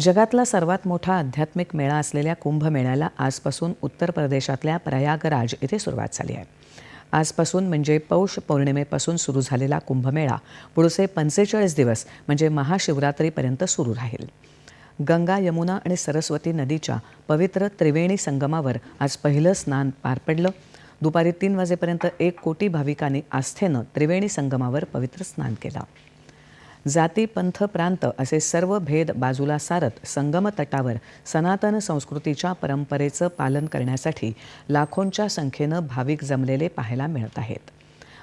जगातला सर्वात मोठा आध्यात्मिक मेळा असलेल्या कुंभमेळ्याला आजपासून उत्तर प्रदेशातल्या प्रयागराज इथे सुरुवात झाली आहे. आजपासून म्हणजे पौष पौर्णिमेपासून सुरू झालेला कुंभमेळा पुढचे पंचेचाळीस दिवस म्हणजे महाशिवरात्रीपर्यंत सुरू राहील. गंगा यमुना आणि सरस्वती नदीच्या पवित्र त्रिवेणी संगमावर आज पहिलं स्नान पार पडलं. दुपारी तीन वाजेपर्यंत एक कोटी भाविकांनी आस्थेनं त्रिवेणी संगमावर पवित्र स्नान केलं. जाती पंथ प्रांत असे सर्व भेद बाजूला सारत संगम तटावर सनातन संस्कृतीच्या परंपरेचं पालन करण्यासाठी लाखोंच्या संख्येनं भाविक जमलेले पाहायला मिळत आहेत.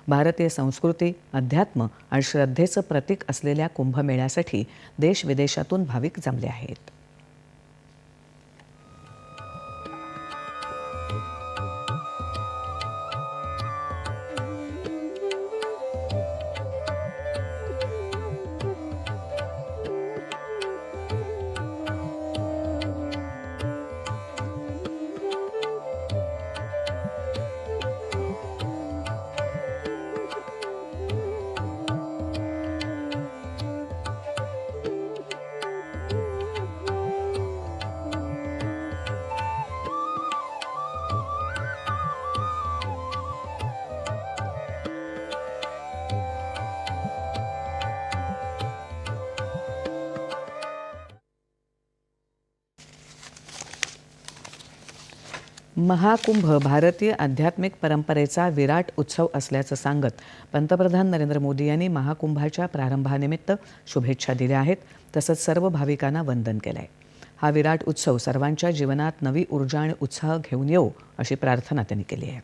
भारतीय संस्कृती अध्यात्म आणि श्रद्धेचं प्रतीक असलेल्या कुंभमेळ्यासाठी देशविदेशातून भाविक जमले आहेत. महाकुंभ भारतीय आध्यात्मिक परंपरेचा विराट उत्सव असल्याचं सांगत पंतप्रधान नरेंद्र मोदी यांनी महाकुंभाच्या प्रारंभानिमित्त शुभेच्छा दिल्या आहेत तसंच सर्व भाविकांना वंदन केलं आहे हा विराट उत्सव सर्वांच्या जीवनात नवी ऊर्जा आणि उत्साह घेऊन येऊ अशी प्रार्थना त्यांनी केली आहे.